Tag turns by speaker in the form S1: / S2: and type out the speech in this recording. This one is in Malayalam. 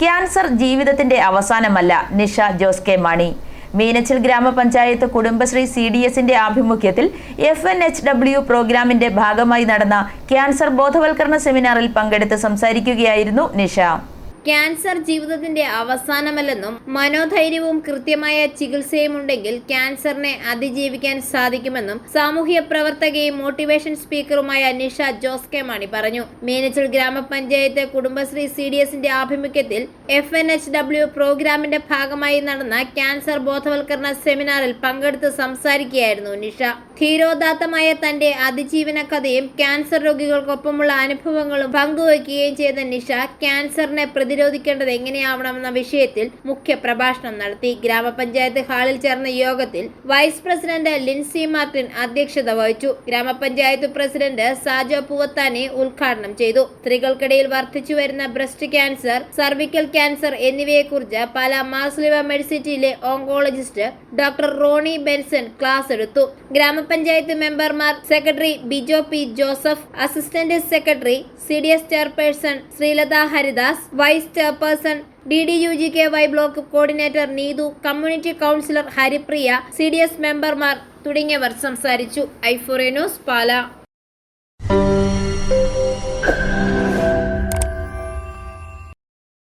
S1: ക്യാൻസർ ജീവിതത്തിന്റെ അവസാനമല്ല നിഷ ജോസ് കെ മാണി. മീനച്ചിൽ ഗ്രാമപഞ്ചായത്ത് കുടുംബശ്രീ സി ഡി എസിന്റെ ആഭിമുഖ്യത്തിൽ എഫ് എൻ എച്ച് ഡബ്ല്യു പ്രോഗ്രാമിന്റെ ഭാഗമായി നടന്ന ക്യാൻസർ ബോധവൽക്കരണ സെമിനാറിൽ പങ്കെടുത്ത് സംസാരിക്കുകയായിരുന്നു നിഷ.
S2: ക്യാൻസർ ജീവിതത്തിന്റെ അവസാനമല്ലെന്നും മനോധൈര്യവും കൃത്യമായ ചികിത്സയും ഉണ്ടെങ്കിൽ ക്യാൻസറിനെ അതിജീവിക്കാൻ സാധിക്കുമെന്നും സാമൂഹ്യ പ്രവർത്തകയും മോട്ടിവേഷൻ സ്പീക്കറുമായ നിഷ ജോസ് കെ മാണി പറഞ്ഞു. മീനച്ചൽ ഗ്രാമപഞ്ചായത്ത് കുടുംബശ്രീ സി ഡി എസിന്റെ ആഭിമുഖ്യത്തിൽ എഫ് എൻ എച്ച് ഡബ്ല്യു പ്രോഗ്രാമിന്റെ ഭാഗമായി നടന്ന ക്യാൻസർ ബോധവൽക്കരണ സെമിനാറിൽ പങ്കെടുത്ത് സംസാരിക്കുകയായിരുന്നു നിഷ. ധീരോദാത്തമായ തന്റെ അതിജീവന കഥയും ക്യാൻസർ രോഗികൾക്കൊപ്പമുള്ള അനുഭവങ്ങളും പങ്കുവയ്ക്കുകയും ചെയ്ത നിഷ ക്യാൻസറിനെ പ്രതിരോധിക്കേണ്ടത് എങ്ങനെയാവണമെന്ന വിഷയത്തിൽ മുഖ്യ പ്രഭാഷണം നടത്തി. ഗ്രാമപഞ്ചായത്ത് ഹാളിൽ ചേർന്ന യോഗത്തിൽ വൈസ് പ്രസിഡന്റ് ലിൻസി മാർട്ടിൻ അധ്യക്ഷത വഹിച്ചു. ഗ്രാമപഞ്ചായത്ത് പ്രസിഡന്റ് സാജോ പൂവത്താനെ ഉദ്ഘാടനം ചെയ്തു. സ്ത്രീകൾക്കിടയിൽ വർദ്ധിച്ചു വരുന്ന ബ്രസ്റ്റ് ക്യാൻസർ സർവിക്കൽ ക്യാൻസർ എന്നിവയെക്കുറിച്ച് പല മാസ്ലിവ മെഡിസിറ്റിയിലെ oncologist doctor Roni Benson class എടുത്തു. ഗ്രാമപഞ്ചായത്ത് മെമ്പർമാർ secretary Bijo P Joseph assistant secretary C D S chairperson Sreelatha Haridas vice chairperson D D U G K Y block coordinator Neethu community counsellor Haripriya C D S മെമ്പർമാർ തുടങ്ങിയവർ സംസാരിച്ചു. ഐഫോറെ ന്യൂസ് പാല.